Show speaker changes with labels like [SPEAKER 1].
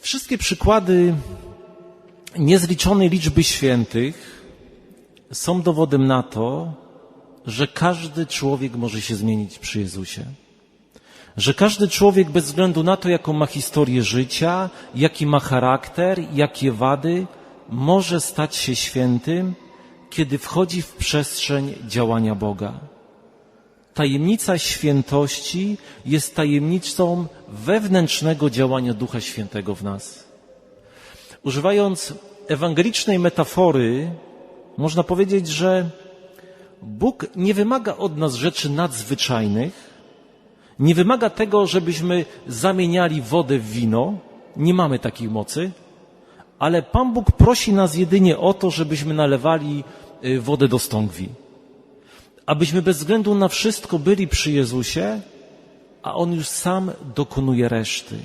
[SPEAKER 1] Wszystkie przykłady niezliczonej liczby świętych są dowodem na to, że każdy człowiek może się zmienić przy Jezusie. Że każdy człowiek, bez względu na to, jaką ma historię życia, jaki ma charakter, jakie wady, może stać się świętym, kiedy wchodzi w przestrzeń działania Boga. Tajemnica świętości jest tajemnicą wewnętrznego działania Ducha Świętego w nas. Używając ewangelicznej metafory, można powiedzieć, że Bóg nie wymaga od nas rzeczy nadzwyczajnych, nie wymaga tego, żebyśmy zamieniali wodę w wino, nie mamy takiej mocy, ale Pan Bóg prosi nas jedynie o to, żebyśmy nalewali y, wodę do stągwi. Abyśmy bez względu na wszystko byli przy Jezusie, a On już sam dokonuje reszty.